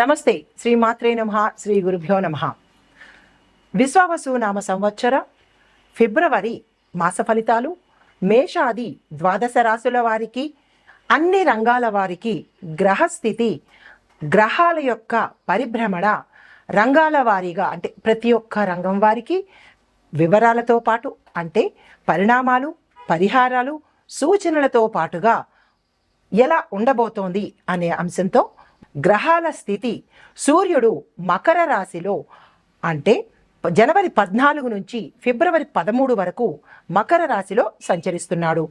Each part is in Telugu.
నమస్తే. శ్రీ మాత్రే నమ శ్రీ గురుభ్యో నమ. విశ్వావసు నామ సంవత్సర ఫిబ్రవరి మాస ఫలితాలు మేషాది ద్వాదశ రాశుల వారికి అన్ని రంగాల వారికి గ్రహస్థితి గ్రహాల యొక్క పరిభ్రమణ రంగాల వారీగా అంటే ప్రతి ఒక్క రంగం వారికి వివరాలతో పాటు అంటే పరిణామాలు పరిహారాలు సూచనలతో పాటుగా ఎలా ఉండబోతోంది అనే అంశంతో గ్రహాల స్థితి సూర్యుడు మకర రాశిలో అంటే జనవరి పద్నాలుగు నుంచి ఫిబ్రవరి పదమూడు వరకు మకర రాశిలో సంచరిస్తున్నాడు.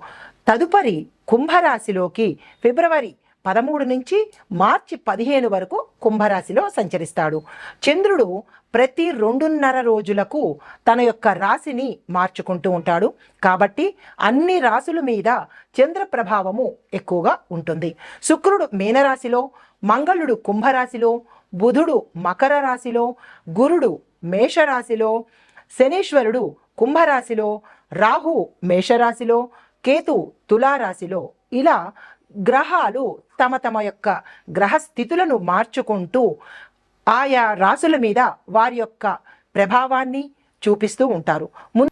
తదుపరి కుంభరాశిలోకి ఫిబ్రవరి పదమూడు నుంచి మార్చి పదిహేను వరకు కుంభరాశిలో సంచరిస్తాడు. చంద్రుడు ప్రతి రెండున్నర రోజులకు తన యొక్క రాశిని మార్చుకుంటూ ఉంటాడు. కాబట్టి అన్ని రాశుల మీద చంద్ర ప్రభావము ఎక్కువగా ఉంటుంది. శుక్రుడు మీనరాశిలో మంగళుడు కుంభరాశిలో బుధుడు మకర రాశిలో గురుడు మేషరాశిలో శనీశ్వరుడు కుంభరాశిలో రాహు మేషరాశిలో కేతు తులారాశిలో ఇలా గ్రహాలు తమ తమ యొక్క గ్రహ స్థితులను మార్చుకుంటూ ఆయా రాసుల మీద వారి యొక్క ప్రభావాన్ని చూపిస్తూ ఉంటారు. ముం-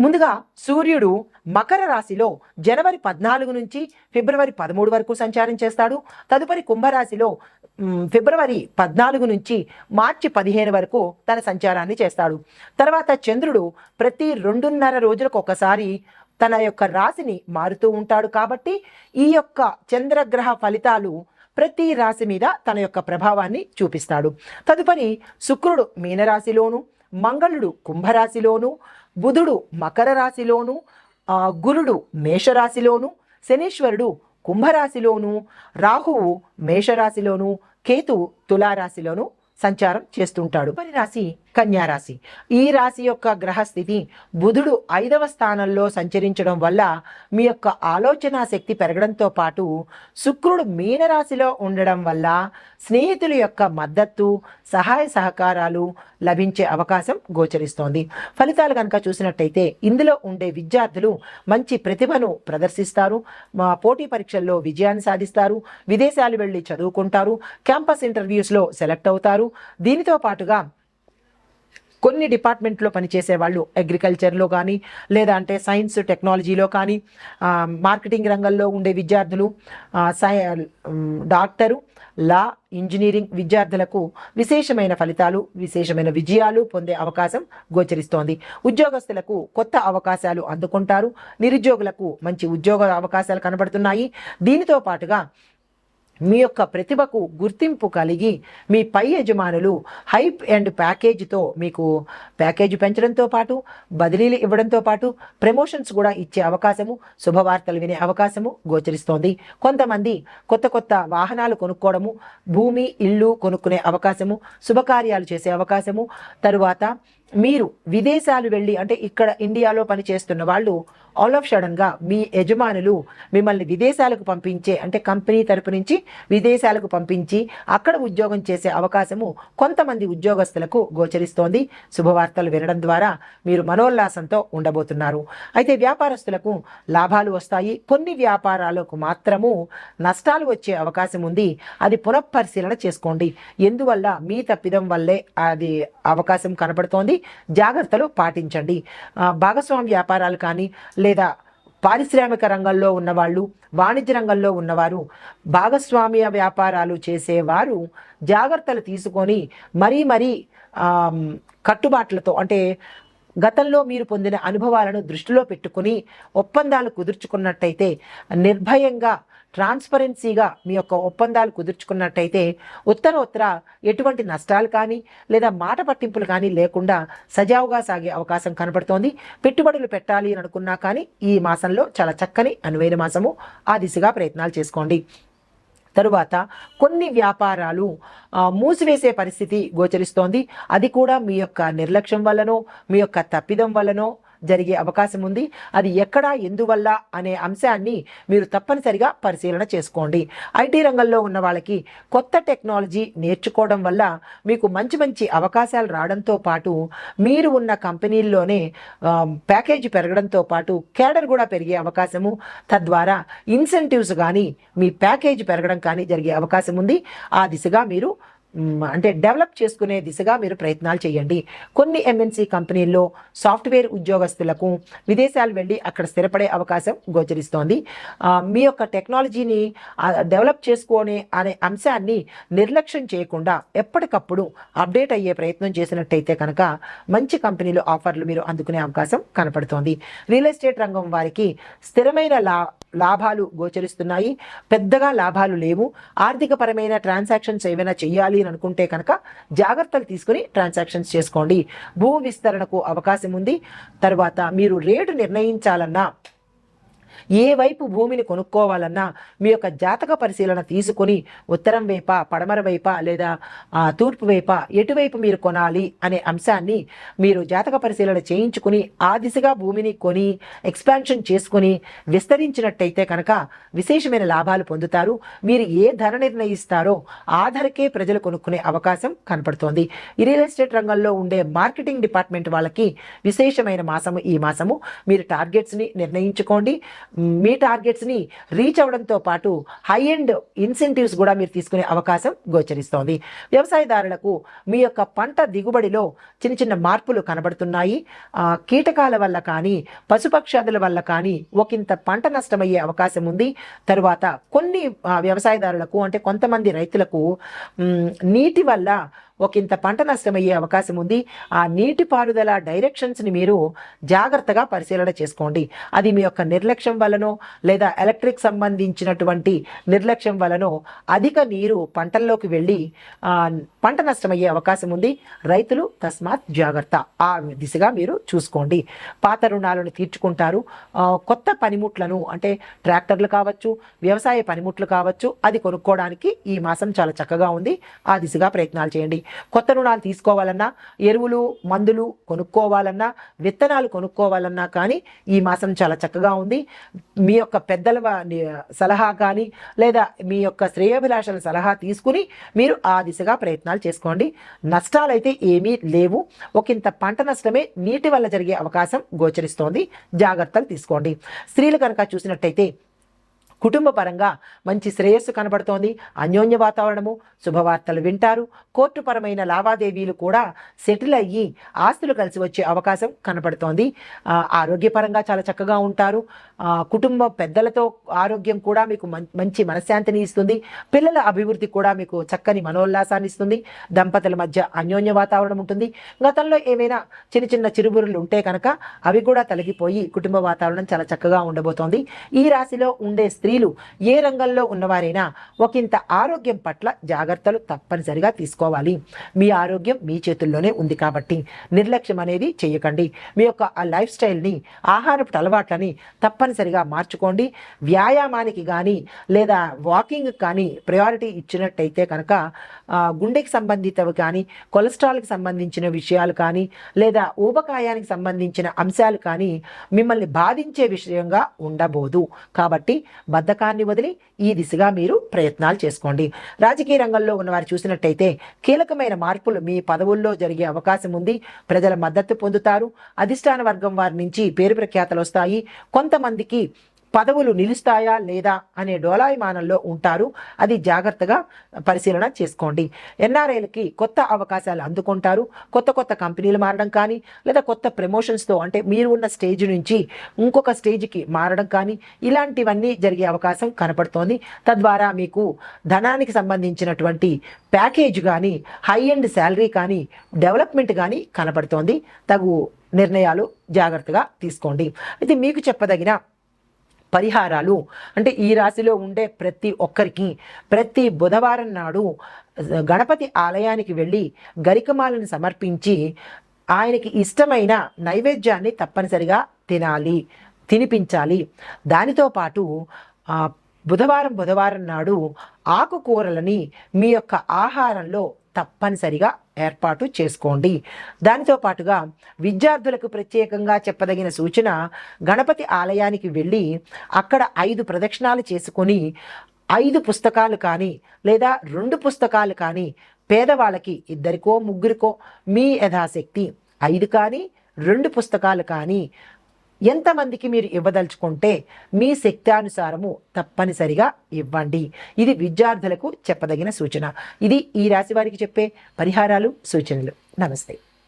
ముందుగా సూర్యుడు మకర రాశిలో జనవరి పద్నాలుగు నుంచి ఫిబ్రవరి పదమూడు వరకు సంచారం చేస్తాడు. తదుపరి కుంభరాశిలో ఫిబ్రవరి పద్నాలుగు నుంచి మార్చి పదిహేను వరకు తన సంచారాన్ని చేస్తాడు. తర్వాత చంద్రుడు ప్రతి రెండున్నర రోజులకు ఒకసారి తన యొక్క రాశిని మారుతూ ఉంటాడు కాబట్టి ఈ యొక్క చంద్రగ్రహ ఫలితాలు ప్రతి రాశి మీద తన యొక్క ప్రభావాన్ని చూపిస్తాడు. తదుపరి శుక్రుడు మీనరాశిలోను మంగళుడు కుంభరాశిలోను బుధుడు మకర రాశిలోను గురుడు మేషరాశిలోను శనీశ్వరుడు కుంభరాశిలోను రాహువు మేషరాశిలోను కేతు తులారాశిలోను సంచారం చేస్తుంటాడు. తదుపరి రాశి కన్యా రాశి. ఈ రాశి యొక్క గ్రహస్థితి బుధుడు ఐదవ స్థానంలో సంచరించడం వల్ల మీ యొక్క ఆలోచన శక్తి పెరగడంతో పాటు శుక్రుడు మీనరాశిలో ఉండడం వల్ల స్నేహితుల యొక్క మద్దతు సహాయ సహకారాలు లభించే అవకాశం గోచరిస్తోంది. ఫలితాలు కనుక చూసినట్టయితే ఇందులో ఉండే విద్యార్థులు మంచి ప్రతిభను ప్రదర్శిస్తారు. మా పోటీ పరీక్షల్లో విజయాన్ని సాధిస్తారు. విదేశాలు వెళ్ళి చదువుకుంటారు. క్యాంపస్ ఇంటర్వ్యూస్లో సెలెక్ట్ అవుతారు. దీనితో పాటుగా కొన్ని డిపార్ట్మెంట్లో పనిచేసే వాళ్ళు అగ్రికల్చర్లో కానీ లేదా అంటే సైన్స్ టెక్నాలజీలో కానీ మార్కెటింగ్ రంగంలో ఉండే విద్యార్థులు సై డాక్టరు లా ఇంజనీరింగ్ విద్యార్థులకు విశేషమైన ఫలితాలు విశేషమైన విజయాలు పొందే అవకాశం గోచరిస్తోంది. ఉద్యోగస్తులకు కొత్త అవకాశాలు అందుకుంటారు. నిరుద్యోగులకు మంచి ఉద్యోగ అవకాశాలు కనబడుతున్నాయి. దీనితో పాటుగా మీ యొక్క ప్రతిభకు గుర్తింపు కలిగి మీ పై యజమానులు హైప్ అండ్ ప్యాకేజీతో మీకు ప్యాకేజీ పెంచడంతో పాటు బదిలీలు ఇవ్వడంతో పాటు ప్రమోషన్స్ కూడా ఇచ్చే అవకాశము శుభవార్తలు వినే అవకాశము గోచరిస్తోంది. కొంతమంది కొత్త కొత్త వాహనాలు కొనుక్కోవడము భూమి ఇల్లు కొనుక్కునే అవకాశము శుభకార్యాలు చేసే అవకాశము తరువాత మీరు విదేశాలు వెళ్ళి అంటే ఇక్కడ ఇండియాలో పనిచేస్తున్న వాళ్ళు ఆల్ ఆఫ్ సడన్గా మీ యజమానులు మిమ్మల్ని విదేశాలకు పంపించే అంటే కంపెనీ తరపు నుంచి విదేశాలకు పంపించి అక్కడ ఉద్యోగం చేసే అవకాశము కొంతమంది ఉద్యోగస్తులకు గోచరిస్తోంది. శుభవార్తలు వినడం ద్వారా మీరు మనోల్లాసంతో ఉండబోతున్నారు. అయితే వ్యాపారస్తులకు లాభాలు వస్తాయి. కొన్ని వ్యాపారాలకు మాత్రము నష్టాలు వచ్చే అవకాశం ఉంది. అది పునఃపరిశీలన చేసుకోండి. ఎందువల్ల మీ తప్పిదం వల్లే అది అవకాశం కనబడుతోంది. జాగ్రత్తలు పాటించండి. భాగస్వామి వ్యాపారాలు కానీ లేదా పారిశ్రామిక రంగంలో ఉన్నవాళ్ళు వాణిజ్య రంగంలో ఉన్నవారు భాగస్వామ్య వ్యాపారాలు చేసేవారు జాగ్రత్తలు తీసుకొని మరీ మరీ కట్టుబాట్లతో అంటే గతంలో మీరు పొందిన అనుభవాలను దృష్టిలో పెట్టుకుని ఒప్పందాలు కుదుర్చుకున్నట్టయితే నిర్భయంగా ట్రాన్స్పరెన్సీగా మీ యొక్క ఒప్పందాలు కుదుర్చుకున్నట్టయితే ఉత్తర ఉత్తర ఎటువంటి నష్టాలు కానీ లేదా మాట పట్టింపులు కానీ లేకుండా సజావుగా సాగే అవకాశం కనబడుతోంది. పెట్టుబడులు పెట్టాలి అని అనుకున్నా కానీ ఈ మాసంలో చాలా చక్కని అనువైన మాసము. ఆ దిశగా ప్రయత్నాలు చేసుకోండి. తరువాత కొన్ని వ్యాపారాలు మూసివేసే పరిస్థితి గోచరిస్తోంది. అది కూడా మీ యొక్క నిర్లక్ష్యం వల్లనో మీ యొక్క తప్పిదం వల్లనో జరిగే అవకాశం ఉంది. అది ఎక్కడ ఎందువల్ల అనే అంశాన్ని మీరు తప్పనిసరిగా పరిశీలన చేసుకోండి. ఐటీ రంగంలో ఉన్న వాళ్ళకి కొత్త టెక్నాలజీ నేర్చుకోవడం వల్ల మీకు మంచి మంచి అవకాశాలు రావడంతో పాటు మీరు ఉన్న కంపెనీల్లోనే ప్యాకేజ్ ప్యాకేజీ పెరగడంతో పాటు కేడర్ కూడా పెరిగే అవకాశము తద్వారా ఇన్సెంటివ్స్ కానీ మీ ప్యాకేజీ పెరగడం కానీ జరిగే అవకాశం ఉంది. ఆ దిశగా మీరు అంటే డెవలప్ చేసుకునే దిశగా మీరు ప్రయత్నాలు చేయండి. కొన్ని ఎంఎన్సీ కంపెనీల్లో సాఫ్ట్వేర్ ఉద్యోగస్తులకు విదేశాలు వెళ్ళి అక్కడ స్థిరపడే అవకాశం గోచరిస్తోంది. మీ యొక్క టెక్నాలజీని డెవలప్ చేసుకునే అనే అంశాన్ని నిర్లక్ష్యం చేయకుండా ఎప్పటికప్పుడు అప్డేట్ అయ్యే ప్రయత్నం చేసినట్టయితే కనుక మంచి కంపెనీలు ఆఫర్లు మీరు అందుకునే అవకాశం కనపడుతోంది. రియల్ ఎస్టేట్ రంగం వారికి స్థిరమైన లా లాభాలు గోచరిస్తున్నాయి. పెద్దగా లాభాలు లేవు. ఆర్థికపరమైన ట్రాన్సాక్షన్స్ ఏమైనా చేయాలి అని అనుకుంటే కనుక జాగ్రత్తలు తీసుకుని ట్రాన్సాక్షన్స్ చేసుకోండి. భూ విస్తరణకు అవకాశం ఉంది. తర్వాత మీరు రేటు నిర్ణయించాలన్నా ఏ వైపు భూమిని కొనుక్కోవాలన్నా మీ యొక్క జాతక పరిశీలన తీసుకొని ఉత్తరం వైప పడమర వైప లేదా ఆ, తూర్పు వైప ఎటువైపు మీరు కొనాలి అనే అంశాన్ని మీరు జాతక పరిశీలన చేయించుకుని ఆ దిశగా భూమిని కొని ఎక్స్పాన్షన్ చేసుకుని విస్తరించినట్టయితే కనుక విశేషమైన లాభాలు పొందుతారు. మీరు ఏ ధర నిర్ణయిస్తారో ఆ ధరకే ప్రజలు కొనుక్కునే అవకాశం కనపడుతోంది. ఈ రియల్ ఎస్టేట్ రంగంలో ఉండే మార్కెటింగ్ డిపార్ట్మెంట్ వాళ్ళకి విశేషమైన మాసము ఈ మాసము మీరు టార్గెట్స్ని నిర్ణయించుకోండి. మీ టార్గెట్స్ని రీచ్ అవ్వడంతో పాటు హై ఎండ్ ఇన్సెంటివ్స్ కూడా మీరు తీసుకునే అవకాశం గోచరిస్తోంది. వ్యవసాయదారులకు మీ యొక్క పంట దిగుబడిలో చిన్న చిన్న మార్పులు కనబడుతున్నాయి. కీటకాల వల్ల కానీ పశుపక్షాదుల వల్ల కానీ ఒకంత పంట నష్టమయ్యే అవకాశం ఉంది. తరువాత కొన్ని వ్యవసాయదారులకు అంటే కొంతమంది రైతులకు నీటి వల్ల ఒకంత పంట నష్టమయ్యే అవకాశం ఉంది. ఆ నీటి పారుదల డైరెక్షన్స్ని మీరు జాగ్రత్తగా పరిశీలన చేసుకోండి. అది మీ యొక్క నిర్లక్ష్యం వలనో లేదా ఎలక్ట్రిక్ సంబంధించినటువంటి నిర్లక్ష్యం వలనో అధిక నీరు పంటల్లోకి వెళ్ళి పంట నష్టమయ్యే అవకాశం ఉంది. రైతులు తస్మాత్ జాగ్రత్త. ఆ దిశగా మీరు చూసుకోండి. పాత రుణాలను తీర్చుకుంటారు. కొత్త పనిముట్లను అంటే ట్రాక్టర్లు కావచ్చు వ్యవసాయ పనిముట్లు కావచ్చు అది కొనుక్కోవడానికి ఈ మాసం చాలా చక్కగా ఉంది. ఆ దిశగా ప్రయత్నాలు చేయండి. కొత్త రుణాలు తీసుకోవాలన్నా ఎరువులు మందులు కొనుక్కోవాలన్నా విత్తనాలు కొనుక్కోవాలన్నా కానీ ఈ మాసం చాలా చక్కగా ఉంది. మీ యొక్క పెద్దల సలహా కానీ లేదా మీ యొక్క శ్రేయోభిలాషల సలహా తీసుకుని మీరు ఆ దిశగా ప్రయత్నాలు చేసుకోండి. నష్టాలైతే ఏమీ లేవు. ఒకంత పంట నష్టమే నీటి వల్ల జరిగే అవకాశం గోచరిస్తోంది. జాగ్రత్తలు తీసుకోండి. స్త్రీలు కనుక చూసినట్టయితే కుటుంబ పరంగా మంచి శ్రేయస్సు కనబడుతోంది. అన్యోన్య వాతావరణము శుభవార్తలు వింటారు. కోర్టుపరమైన లావాదేవీలు కూడా సెటిల్ అయ్యి ఆస్తులు కలిసి వచ్చే అవకాశం కనబడుతోంది. ఆరోగ్యపరంగా చాలా చక్కగా ఉంటారు. కుటుంబ పెద్దలతో ఆరోగ్యం కూడా మీకు మం- మంచి మనశ్శాంతిని ఇస్తుంది. పిల్లల అభివృద్ధి కూడా మీకు చక్కని మనోల్లాసాన్ని ఇస్తుంది. దంపతుల మధ్య అన్యోన్య వాతావరణం ఉంటుంది. గతంలో ఏమైనా చిన్న చిన్న చిరుబురులు ఉంటే కనుక అవి కూడా తొలగిపోయి కుటుంబ వాతావరణం చాలా చక్కగా ఉండబోతోంది. ఈ రాశిలో ఉండే స్త్రీ స్త్రీలు ఏ రంగంలో ఉన్నవారైనా ఒకంత ఆరోగ్యం పట్ల జాగ్రత్తలు తప్పనిసరిగా తీసుకోవాలి. మీ ఆరోగ్యం మీ చేతుల్లోనే ఉంది కాబట్టి నిర్లక్ష్యం అనేది చేయకండి. మీ యొక్క ఆ లైఫ్ స్టైల్ని ఆహారపు అలవాట్లని తప్పనిసరిగా మార్చుకోండి. వ్యాయామానికి కానీ లేదా వాకింగ్ కానీ ప్రయారిటీ ఇచ్చినట్టయితే కనుక గుండెకి సంబంధితవి కానీ కొలెస్ట్రాల్కి సంబంధించిన విషయాలు కానీ లేదా ఊబకాయానికి సంబంధించిన అంశాలు కానీ మిమ్మల్ని బాధించే విషయంగా ఉండబోదు. కాబట్టి బద్ధకాన్ని వదిలి ఈ దిశగా మీరు ప్రయత్నాలు చేసుకోండి. రాజకీయ రంగంలో ఉన్నవారు చూసినట్టయితే కీలకమైన మార్పులు మీ పదవుల్లో జరిగే అవకాశం ఉంది. ప్రజల మద్దతు పొందుతారు. అధిష్టాన వర్గం వారి నుంచి పేరు ప్రఖ్యాతలు వస్తాయి. కొంతమందికి పదవులు నిలుస్తాయా లేదా అనే డోలాయమానంలో ఉంటారు. అది జాగ్రత్తగా పరిశీలన చేసుకోండి. ఎన్ఆర్ఐలకి కొత్త అవకాశాలు అందుకుంటారు. కొత్త కొత్త కంపెనీలు మారడం కానీ లేదా కొత్త ప్రమోషన్స్తో అంటే మీరు ఉన్న స్టేజ్ నుంచి ఇంకొక స్టేజ్కి మారడం కానీ ఇలాంటివన్నీ జరిగే అవకాశం కనపడుతోంది. తద్వారా మీకు ధనానికి సంబంధించినటువంటి ప్యాకేజ్ కానీ హై ఎండ్ శాలరీ కానీ డెవలప్మెంట్ కానీ కనపడుతోంది. తగు నిర్ణయాలు జాగ్రత్తగా తీసుకోండి. అయితే మీకు చెప్పదగిన పరిహారాలు. అంటే ఈ రాశిలో ఉండే ప్రతి ఒక్కరికి ప్రతి బుధవారం నాడు గణపతి ఆలయానికి వెళ్ళి గరికమాలను సమర్పించి ఆయనకి ఇష్టమైన నైవేద్యాన్ని తప్పనిసరిగా తినాలి తినిపించాలి. దానితో పాటు బుధవారం బుధవారం నాడు ఆకుకూరలని మీ యొక్క ఆహారంలో తప్పనిసరిగా ఏర్పాటు చేసుకోండి. దానితో పాటుగా విద్యార్థులకు ప్రత్యేకంగా చెప్పదగిన సూచన గణపతి ఆలయానికి వెళ్ళి అక్కడ ఐదు ప్రదక్షిణాలు చేసుకొని ఐదు పుస్తకాలు కానీ లేదా రెండు పుస్తకాలు కానీ పేదవాళ్ళకి ఇద్దరికో ముగ్గురికో మీ యథాశక్తి ఐదు కానీ రెండు పుస్తకాలు కానీ ఎంతమందికి మీరు ఇవ్వదలుచుకుంటే మీ శక్తానుసారము తప్పనిసరిగా ఇవ్వండి. ఇది విద్యార్థులకు చెప్పదగిన సూచన. ఇది ఈ రాశి వారికి చెప్పే పరిహారాలు సూచనలు. నమస్తే.